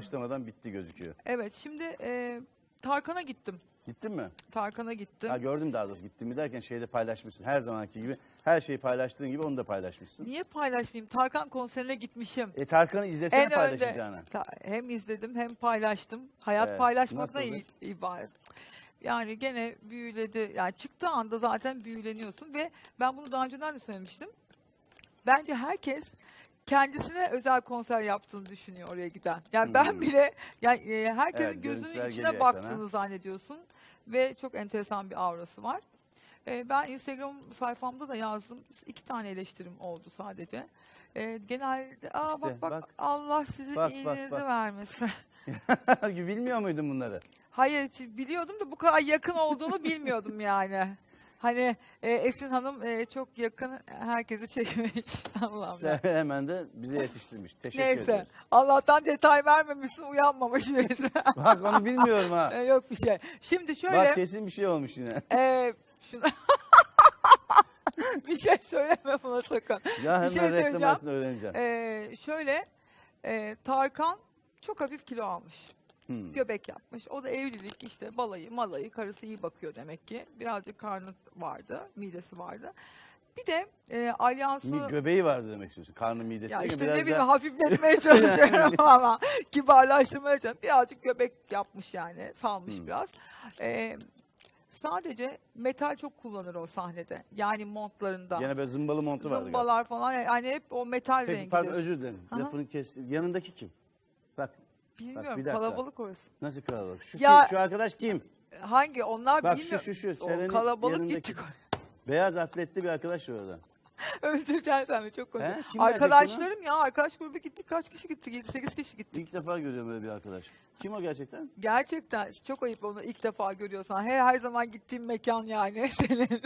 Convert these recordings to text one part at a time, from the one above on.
başlamadan bitti gözüküyor. Evet şimdi e, Tarkan'a gittim. Gittin mi? Tarkan'a gittim. Ha, gördüm daha doğrusu gittin mi derken şeyde paylaşmışsın. Her zamanki gibi her şeyi paylaştığın gibi onu da paylaşmışsın. Niye paylaşmayayım? Tarkan konserine gitmişim. E Tarkan'ı izlesene En önde paylaşacağını. ta- hem izledim hem paylaştım. Hayat Evet, nasıldı? i- ibaret. Yani gene büyüledi. Yani çıktığı anda zaten büyüleniyorsun ve ben bunu daha önceden de söylemiştim. Bence herkes kendisine özel konser yaptığını düşünüyor oraya giden. Yani ben Hmm. bile yani e, herkesin Evet, gözünün görüntüler içine geliyor baktığını ekrana. zannediyorsun ve çok enteresan bir aurası var. E, ben Instagram sayfamda da yazdım. İki tane eleştirim oldu sadece. E, genelde aa İşte, bak, bak bak. Allah sizi Bak, bak, iyiliğinizi bak. vermesin. Bilmiyor muydun bunları? Hayır hiç biliyordum da bu kadar yakın olduğunu bilmiyordum yani. Hani e, Esin Hanım e, çok yakın herkesi çekmiş. Allah'ım. Sen hemen de bize yetiştirmiş. Teşekkür Neyse. ederiz. Allah'tan detay vermemişsin uyanmamış birisi. Bak onu bilmiyorum ha. E, Yok bir şey. Şimdi şöyle Bak kesin bir şey olmuş yine. e, şunu bir şey söyleme buna sakın. Ya Bir şey hemen reklam söyleyeceğim. arasında öğreneceğim. E, şöyle e, Tarkan çok hafif kilo almış. Hmm. göbek yapmış. O da evlilik işte balayı malayı karısı iyi bakıyor demek ki. Birazcık karnı vardı, midesi vardı. Bir de e, alyansı Mi- Göbeği vardı demek istiyorsun. Karnı midesi. ya işte ne bileyim da- hafifletmeye çalışıyorum ama kibarlaştırmaya çalışıyorum. Birazcık göbek yapmış yani salmış Hmm. biraz. E, sadece metal çok kullanır o sahnede. Yani montlarında. Gene böyle zımbalı montu vardı. galiba. Zımbalar falan yani hep o metal Peki rengidir. pardon özür dilerim. Aha. Lafını kestim. Yanındaki kim? Bak Bilmiyorum bir dakika. kalabalık orası. nasıl kalabalık? Şu Ya- kim? Şu arkadaş kim? Hangi onlar Bak şu bilmiyorum. şu şu. O Seren'in kalabalık yanındaki- gittik oraya. Beyaz atletli bir arkadaş var orada. Öldüreceksin sen beni çok He? Kim verecek Arkadaşlarım ya arkadaş grubu gittik kaç kişi gittik 7-8 kişi gittik. İlk defa görüyorum böyle bir arkadaş. Kim o gerçekten? Gerçekten çok ayıp onu ilk defa görüyorsan. Her, her zaman gittiğim mekan yani senin.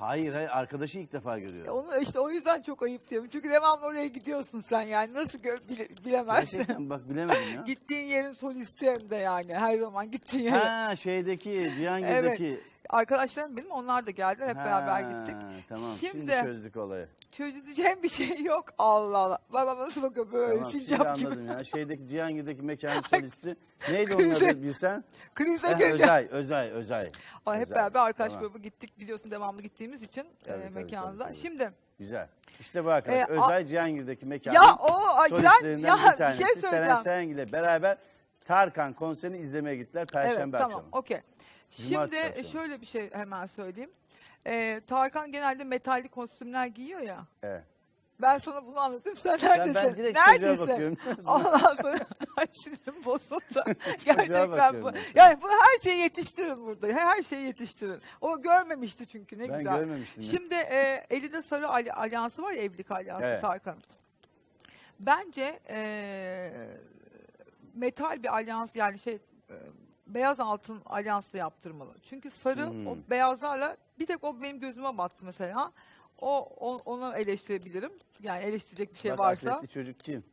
Hayır hayır arkadaşı ilk defa görüyorum. onu işte o yüzden çok ayıp diyorum. Çünkü devamlı oraya gidiyorsun sen yani nasıl gö- bile- bilemezsin. Gerçekten bak bilemedim ya. Gittiğin yerin solisti hem de yani her zaman gittiğin yere. Ha şeydeki Cihangir'deki. Arkadaşlarım benim onlar da geldiler hep beraber Ha, gittik. Tamam şimdi, Şimdi- çözdük olayı. Çözeceğim bir şey yok Allah Allah. Baba nasıl bakıyor böyle Tamam şimdi sincap gibi. anladım ya. Şeydeki Cihangir'deki mekanın solisti. Neydi onun adı bilsen? Krize Eh, gireceğim. Özay, Özay, Özay. Hep beraber arkadaş tamam. grubu gittik biliyorsun devamlı gittiğimiz için Tabii, e, tabii, mekanımıza. tabii, tabii. Şimdi Güzel. İşte bu arkadaş. Ee, Özay Cihangir'deki mekanın ya o solistlerinden ya bir bir tanesi. şey Seren söyleyeceğim. Serengil ile beraber Tarkan konserini izlemeye gittiler Perşembe evet akşamı. tamam okey. Cumartesi Şimdi akşamı. şöyle bir şey hemen söyleyeyim. Ee, Tarkan genelde metalli kostümler giyiyor ya. Evet. Ben sana bunu anlattım. Sen neredesin? ben direkt çocuğa bakıyorum. Ondan sonra ay sinirim bozuldu. Gerçekten bu. bakıyorum. Yani bunu her şeyi yetiştirin burada. Her şeyi yetiştirin. O görmemişti çünkü ne ben güzel. görmemiştim. ya. Şimdi e, elinde sarı al- alyansı var ya evlilik alyansı Evet. Tarkan'ın. Bence e, metal bir alyans yani şey e, beyaz altın alyansla yaptırmalı. Çünkü sarı Hmm. o beyazlarla bir tek o benim gözüme battı mesela. O, o onu eleştirebilirim. Yani eleştirecek bir şey Bak, varsa. atletli çocuk kim?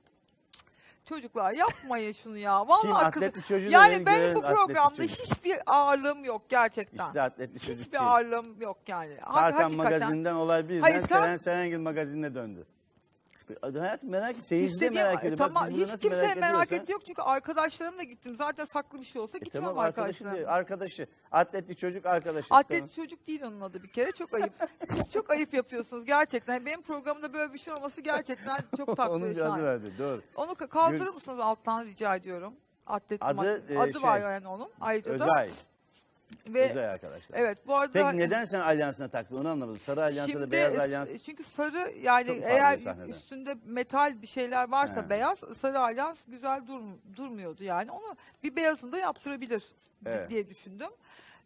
Çocuklar yapmayın şunu ya. Vallahi Kim kızım. atletli çocuğu da Yani benim görelim, bu atletli programda çocuk. hiçbir ağırlığım yok gerçekten. İşte atletli çocuk Hiçbir kim? ağırlığım yok yani. Ha- Tarkan hakikaten. magazinden olay birden Hayır, sen- Seren Serengil magazinine döndü. Hayatım merak seyirci de İstediğim- merak ediyor. Tamam, Bak, hiç kimse merak, merak etti yok çünkü arkadaşlarımla gittim. Zaten saklı bir şey olsa E gitmem tamam arkadaşı arkadaşlarım. değil, arkadaşı. Atletli çocuk arkadaşı. Atlet Tamam. çocuk değil onun adı bir kere çok ayıp. Siz çok ayıp yapıyorsunuz gerçekten. Benim programda böyle bir şey olması gerçekten çok Onun takdir bir adı verdi doğru. Onu ka- kaldırır mısınız alttan rica ediyorum. Atlet Adı, ma- e, adı var şey, yani onun. Ayrıca da Özay. Ve Özay arkadaşlar. evet bu arada Peki neden sen alyansına taktın onu anlamadım. Sarı alyansa da Şimdi, beyaz e, alyans. Çünkü sarı yani Çok eğer üstünde metal bir şeyler varsa He. beyaz sarı alyans güzel dur- durmuyordu yani. Onu bir beyazını da yaptırabilir Evet. diye düşündüm.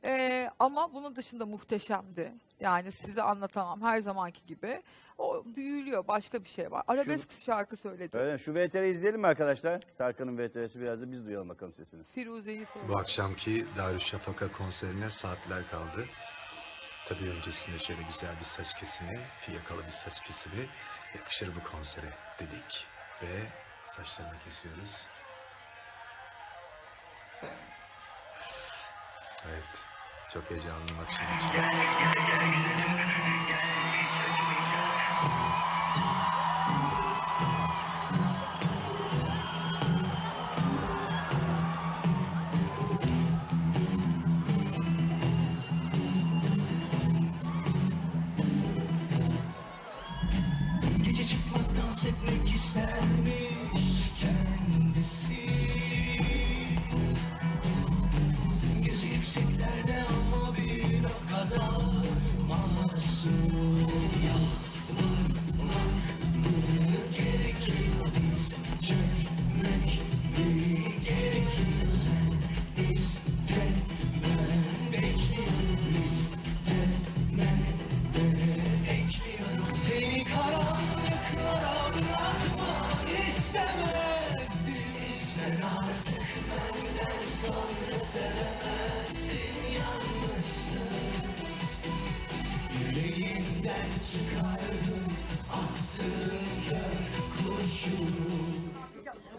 Ee, ama bunun dışında muhteşemdi. Yani size anlatamam her zamanki gibi. O büyülüyor başka bir şey var. Arabesk şarkı söyledi. Öyle mi? Şu VTR'yi izleyelim mi arkadaşlar? Tarkan'ın VTR'si biraz da biz duyalım bakalım sesini. Firuze'yi söyledi. Bu akşamki Darüşşafaka konserine saatler kaldı. Tabii öncesinde şöyle güzel bir saç kesimi, fiyakalı bir saç kesimi yakışır bu konsere dedik. Ve saçlarını kesiyoruz. Evet, çok heyecanlıyım akşam için.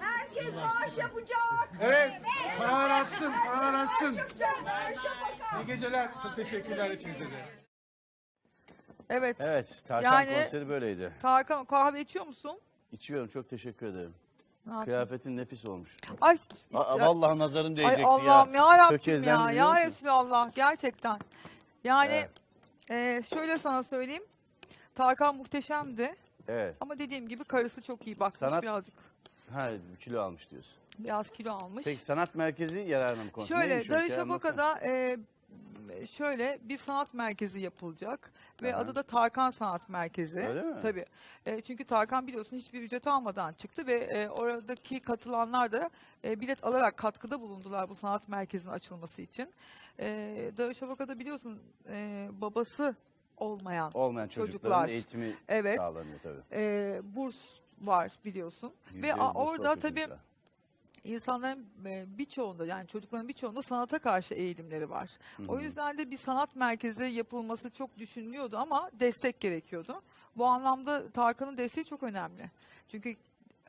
Herkes bağış yapacak. Evet, paralar atsın, paralar atsın. İyi geceler, çok teşekkürler hepinize de. Evet. Evet, Tarkan Yani- konseri böyleydi. Tarkan kahve içiyor musun? İçiyorum, çok teşekkür ederim. Ne yapayım? Kıyafetin nefis olmuş. Ay, işte- Aa, vallahi nazarın değecekti Ay Allah'ım ya, Rabbim ya. biliyor Ya musun? Resulallah gerçekten. Yani Evet. E, şöyle sana söyleyeyim. Tarkan muhteşemdi. Evet. Ama dediğim gibi karısı çok iyi bakmış Sanat- birazcık. Ha, kilo almış diyorsun. Biraz kilo almış. Peki sanat merkezi yararına mı konser? Şöyle? Darüşşafaka'da e, şöyle bir sanat merkezi yapılacak ve Aha. adı da Tarkan Sanat Merkezi. Öyle mi? Tabii. E, çünkü Tarkan biliyorsun hiçbir ücret almadan çıktı ve e, oradaki katılanlar da e, bilet alarak katkıda bulundular bu sanat merkezinin açılması için. E, Darüşşafaka'da biliyorsun e, babası olmayan Olmayan çocukların Çocuklar. eğitimi Evet. sağlanıyor tabii. e, burs var biliyorsun. Yüzde Ve yüz a- burslu orada tabii çocuklar. insanların e, birçoğunda yani çocukların birçoğunda sanata karşı eğilimleri var. O yüzden de bir sanat merkezi yapılması çok düşünülüyordu ama destek gerekiyordu. Bu anlamda Tarkan'ın desteği çok önemli. Çünkü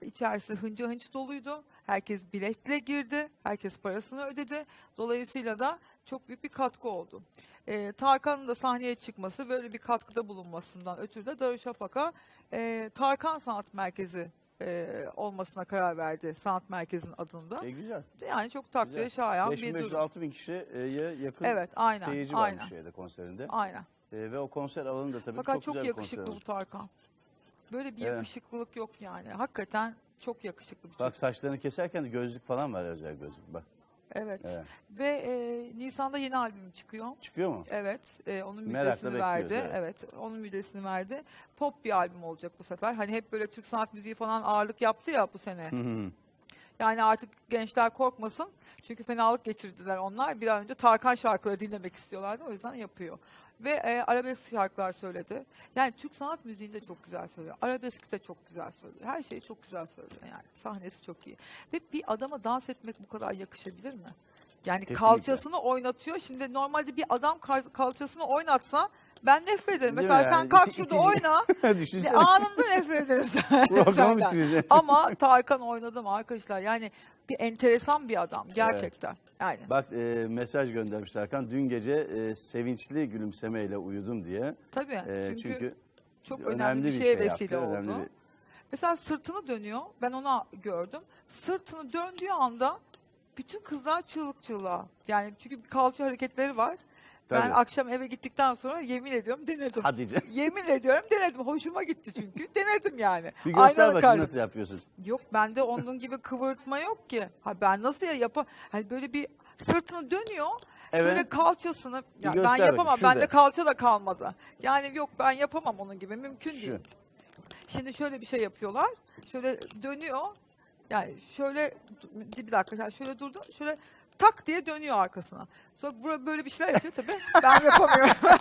içerisi hınca hınç doluydu. Herkes biletle girdi. Herkes parasını ödedi. Dolayısıyla da çok büyük bir katkı oldu. Ee, Tarkan'ın da sahneye çıkması, böyle bir katkıda bulunmasından ötürü de Darüşşafaka e, Tarkan Sanat Merkezi e, olmasına karar verdi. Sanat Merkezi'nin adında. E, güzel. Yani çok takdire Güzel. şayan bir 5500 durum. 6000 kişiye yakın Evet, aynen. seyirci aynen. varmış şeyde konserinde. Aynen. E, ve o konser alanı da tabii Fakat çok, çok, güzel bir konser yakışıklı bu. Tarkan. Böyle bir Evet. yakışıklılık yok yani. Hakikaten çok yakışıklı bir Bak saçlarını keserken de gözlük falan var özel gözlük. Bak Evet. Evet. Ve e, Nisan'da yeni albüm çıkıyor. çıkıyor mu? Evet. e, onun Merakla müjdesini verdi. bekliyoruz, Evet. Onun müjdesini verdi. Pop bir albüm olacak bu sefer. Hani hep böyle Türk sanat müziği falan ağırlık yaptı ya bu sene. Hı hı. Yani artık gençler korkmasın. Çünkü fenalık geçirdiler onlar. Bir an önce Tarkan şarkıları dinlemek istiyorlardı. O yüzden yapıyor. Ve e, arabesk şarkılar söyledi. Yani Türk sanat müziğini de çok güzel söylüyor. Arabesk de çok güzel söylüyor. Her şeyi çok güzel söylüyor yani. Sahnesi çok iyi. Ve bir adama dans etmek bu kadar yakışabilir mi? Yani Kesinlikle. kalçasını oynatıyor. Şimdi normalde bir adam kal- kalçasını oynatsa ben nefret ederim. Değil Mesela mi sen yani? kalk İti- şurada itici. oyna. Düşünsene. Anında nefret ederim sen- Programı senden. bitirecek. Ama Tarkan oynadı mı arkadaşlar? Yani bir enteresan bir adam gerçekten. Yani Bak e, mesaj göndermiş Erkan. Dün gece e, sevinçli gülümsemeyle uyudum diye. tabii. E, çünkü, çok önemli, bir şey şeye yaptı, vesile oldu. önemli bir- Mesela sırtını dönüyor. Ben onu gördüm. Sırtını döndüğü anda bütün kızlar çığlık çığlığa. Yani çünkü kalça hareketleri var. Ben Tabii. akşam eve gittikten sonra yemin ediyorum denedim. Hadi canım. Yemin ediyorum denedim. Hoşuma gitti çünkü. Denedim yani. Bir göster Aynalı bakayım karşı- nasıl yapıyorsun. Yok bende onun gibi kıvırtma yok ki. Ha ben nasıl ya yapa hani böyle bir sırtını dönüyor. Evet. Böyle kalçasını ya ben göster bakayım, yapamam. şurada. Bende kalça da kalmadı. Yani yok ben yapamam onun gibi. Mümkün Şu. değil. Şimdi şöyle bir şey yapıyorlar. Şöyle dönüyor. Yani şöyle bir dakika yani şöyle durdu. Şöyle tak diye dönüyor arkasına. Sonra bura böyle bir şeyler yapıyor tabii. Ben yapamıyorum.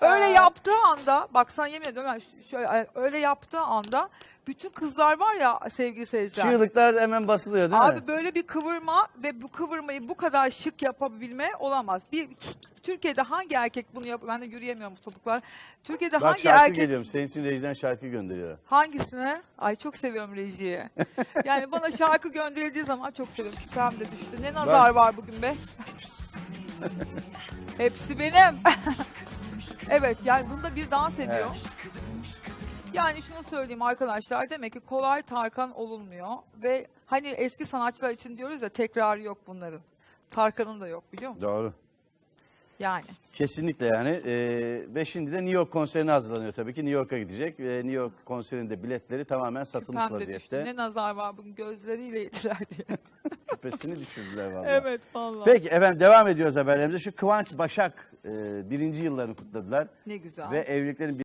öyle yaptığı anda bak sana yemin ediyorum ben şöyle öyle yaptığı anda bütün kızlar var ya sevgili seyirciler. Çığlıklar hemen basılıyor değil Abi mi? böyle bir kıvırma ve bu kıvırmayı bu kadar şık yapabilme olamaz. Bir Türkiye'de hangi erkek bunu yap? Ben de yürüyemiyorum bu topuklar. Türkiye'de Bak hangi şarkı erkek geliyorum. Senin için rejiden şarkı gönderiyor. hangisine? Ay çok seviyorum rejiyi. yani bana şarkı gönderildiği zaman çok seviyorum. Küpem de düştü. Ne nazar var bugün be? Hepsi benim. evet yani bunda bir dans ediyor. Yani şunu söyleyeyim arkadaşlar demek ki kolay Tarkan olunmuyor ve hani eski sanatçılar için diyoruz ya tekrarı yok bunların. Tarkan'ın da yok biliyor musun? Doğru. Yani. Kesinlikle yani. Ee, ve şimdi de New York konserine hazırlanıyor tabii ki. New York'a gidecek. Ve New York konserinde biletleri tamamen satılmış Küpem de düştü. vaziyette. Ne nazar var bugün gözleriyle yediler diye. Küpesini düşürdüler vallahi. evet vallahi. Peki efendim devam ediyoruz haberlerimize. Şu Kıvanç Başak e, birinci yıllarını kutladılar. Ne güzel. Ve evliliklerin